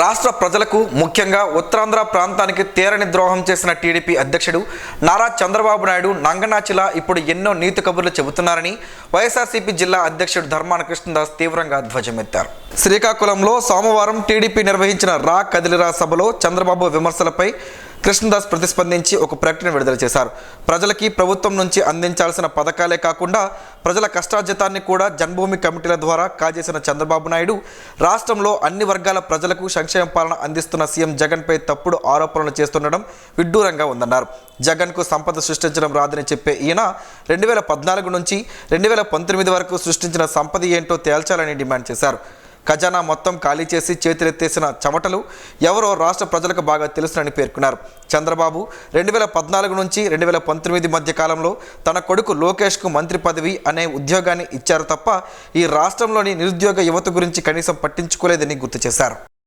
రాష్ట్ర ప్రజలకు ముఖ్యంగా ఉత్తరాంధ్ర ప్రాంతానికి తీరని ద్రోహం చేసిన టీడీపీ అధ్యక్షుడు నారా చంద్రబాబు నాయుడు నంగనాచిలా ఇప్పుడు ఎన్నో నీతి కబుర్లు చెబుతున్నారని వైఎస్ఆర్సీపీ జిల్లా అధ్యక్షుడు ధర్మాన కృష్ణదాస్ తీవ్రంగా ధ్వజమెత్తారు. శ్రీకాకుళంలో సోమవారం టీడీపీ నిర్వహించిన రా కదిలిరా సభలో చంద్రబాబు విమర్శలపై కృష్ణదాస్ ప్రతిస్పందించి ఒక ప్రకటన విడుదల చేశారు. ప్రజలకి ప్రభుత్వం నుంచి అందించాల్సిన పథకాలే కాకుండా ప్రజల కష్టార్జితాన్ని కూడా జన్మభూమి కమిటీల ద్వారా కాజేసిన చంద్రబాబు నాయుడు రాష్ట్రంలో అన్ని వర్గాల ప్రజలకు సంక్షేమ పాలన అందిస్తున్న సీఎం జగన్పై తప్పుడు ఆరోపణలు చేస్తుండడం విడ్డూరంగా ఉందన్నారు. జగన్కు సంపద సృష్టించడం రాదని చెప్పే ఈయన రెండు వేల పద్నాలుగు నుంచి రెండు వేల పంతొమ్మిది వరకు సృష్టించిన సంపద ఏంటో తేల్చాలని డిమాండ్ చేశారు. ఖజానా మొత్తం ఖాళీ చేసి చేతులెత్తేసిన చెమటలు ఎవరో రాష్ట్ర ప్రజలకు బాగా తెలుసునని పేర్కొన్నారు. చంద్రబాబు రెండు వేల పద్నాలుగు నుంచి రెండు వేల పంతొమ్మిది మధ్య కాలంలో తన కొడుకు లోకేష్కు మంత్రి పదవి అనే ఉద్యోగాన్ని ఇచ్చారు తప్ప ఈ రాష్ట్రంలోని నిరుద్యోగ యువత గురించి కనీసం పట్టించుకోలేదని గుర్తు చేశారు.